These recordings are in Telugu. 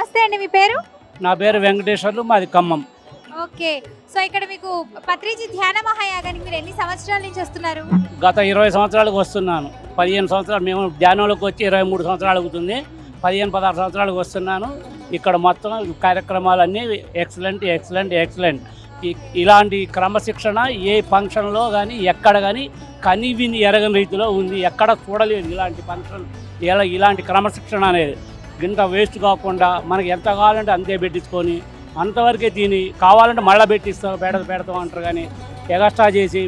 నమస్తే అండి మీ పేరు? నా పేరు వెంకటేశ్వర్లు మాది ఖమ్మం. ఓకే. సో ఇక్కడ మీకు పత్రిజీ ధ్యాన మహాయాగానికి మీరు ఎన్ని సంవత్సరాల నుంచి వస్తున్నారు? గత ఇరవై సంవత్సరాలకు వస్తున్నాను. పదిహేను సంవత్సరాలు మేము ధ్యానంలోకి వచ్చి ఇరవై మూడు సంవత్సరాలు అవుతుంది. పదిహేను పదహారు సంవత్సరాలకు వస్తున్నాను. ఇక్కడ మొత్తం కార్యక్రమాలన్నీ ఎక్సలెంట్ ఎక్సలెంట్ ఎక్సలెంట్. ఇలాంటి క్రమశిక్షణ ఏ ఫంక్షన్లో కానీ ఎక్కడ కానీ కని విని ఎరగని రీతిలో ఉంది. ఎక్కడ చూడలేదు ఇలాంటి ఫంక్షన్ ఇలా ఇలాంటి క్రమశిక్షణ అనేది. గింత వేస్ట్ కాకుండా మనకి ఎంత కావాలంటే అంతే పెట్టించుకొని అంతవరకే తిని కావాలంటే మళ్ళీ పెట్టిస్తాం పెడత పెడతాం అంటారు కానీ ఎగస్ట్రా చేసి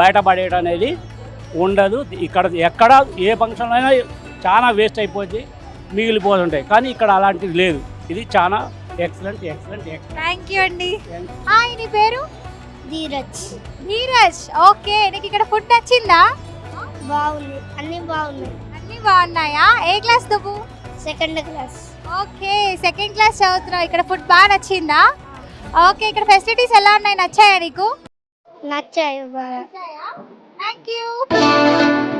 బయట పడేయడం అనేది ఉండదు. ఇక్కడ ఎక్కడ ఏ ఫంక్షన్ అయినా చాలా వేస్ట్ అయిపోద్ది మిగిలిపోతుంటాయి కానీ ఇక్కడ అలాంటిది లేదు. ఇది చాలా excellent excellent excellent. Thank you అండి. హాయ్ నీ పేరు? ధీరజ్ ధీరజ్ ఓకే. నీకు ఇక్కడ ఫుడ్ నచ్చిందా? బాగుంది. అన్ని బాగున్నాయి. అన్నీ బాగున్నాయా? ఏ క్లాస్ నువ్వు? Second class okay second class చదువుతున్నావు. ఇక్కడ ఫుడ్ బాగా నచ్చిందా? ఓకే ఇక్కడ ఫెసిలిటీస్ ఎలా ఉన్నాయి? నచ్చాయా నీకు? నచ్చాయి బాగా థ్యాంక్ యూ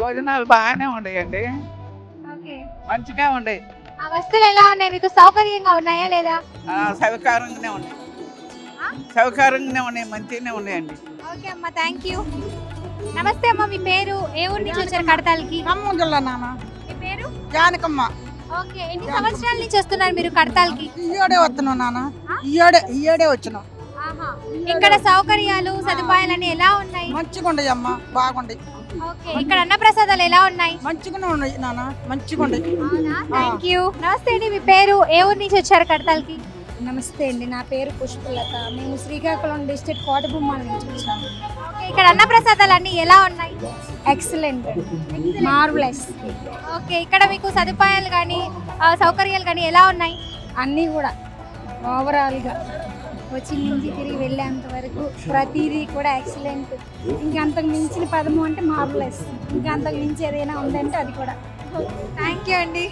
భోజనాలు బాగానే ఉండేయండి. ఓకే. మంచిగా ఉండే ఆ వస్తువులు ఎలా ఉన్నాయి? మీకు సౌకర్యంగా ఉన్నాయా లేదా? సౌకర్యంగానే ఉన్నాయి. ఆ? సౌకర్యంగానే ఉన్నాయి మంచిగానే ఉన్నాయండి. ఓకే అమ్మా థ్యాంక్ యూ నమస్తే అమ్మ మీ పేరు? ఏ ఊరు నుంచి వచ్చారు కడతాలకి? ఖమ్మం జిల్లా నాన్న. మీ పేరు? జానకమ్మ. ఓకే ఎన్ని సంవత్సరాల నుంచి వస్తున్నారు మీరు కడతాలకి? ఇయ్యోడే వస్తున్నావు నాన్న. ఇయ్యోడే ఇయ్యోడే వచ్చినావు ఇక్కడ సౌకర్యాలు సదుపాయాలన్నీ ఎలా ఉన్నాయి? మంచిగా ఉండయి అమ్మ బాగుండయి. ఓకే ఇక్కడ అన్న ప్రసాదాలు ఎలా ఉన్నాయి? మంచిగానే ఉన్నాయి నాన్న. మంచిగా థ్యాంక్ యూ నమస్తే అండి మీ పేరు? ఏ ఊరు నుంచి వచ్చారు కడతాలకి? నమస్తే అండి నా పేరు పుష్పలత. మేము శ్రీకాకుళం డిస్ట్రిక్ట్ కోటబొమ్మాల నుంచి వచ్చాము. ఇక్కడ అన్న ప్రసాదాలు అన్నీ ఎలా ఉన్నాయి? ఎక్సలెంట్ మార్వలెస్ ఓకే ఇక్కడ మీకు సదుపాయాలు కానీ సౌకర్యాలు కానీ ఎలా ఉన్నాయి? అన్నీ కూడా. ఓవరాల్గా వచ్చి నుంచి తిరిగి వెళ్ళేంత వరకు ప్రతిదీ కూడా ఎక్సలెంట్ ఇంకా అంతకు మించిన పదము అంటే మార్వలెస్ ఇంకా అంతకు మించి ఏదైనా ఉందంటే అది కూడా. థ్యాంక్ యూ అండి.